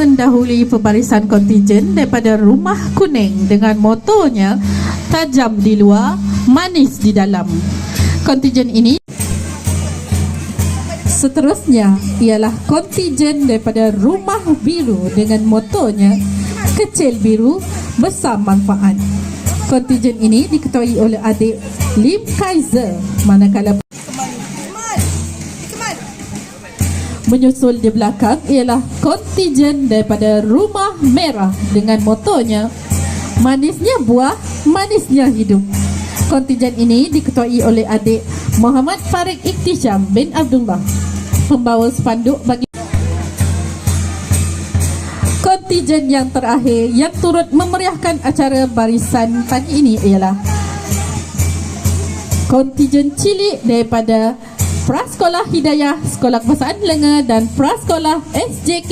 mendahului pembarisan kontingen daripada Rumah Kuning dengan motonya tajam di luar, manis di dalam. Kontingen ini Seterusnya ialah kontingen daripada Rumah Biru dengan motonya Kecil Biru, Besar Manfaat. Kontingen ini diketuai oleh adik Lim Kaiser manakala Menyusul di belakang ialah kontingen daripada Rumah Merah dengan motonya Manisnya buah, manisnya hidup. Kontingen ini diketuai oleh adik Muhammad Farid Iktisham bin Abdullah Pembawa spanduk bagi Kontingen yang terakhir yang turut memeriahkan acara barisan pagi ini ialah Kontingen cilik daripada Prasekolah Hidayah Sekolah Kebangsaan Lenga dan Prasekolah SJK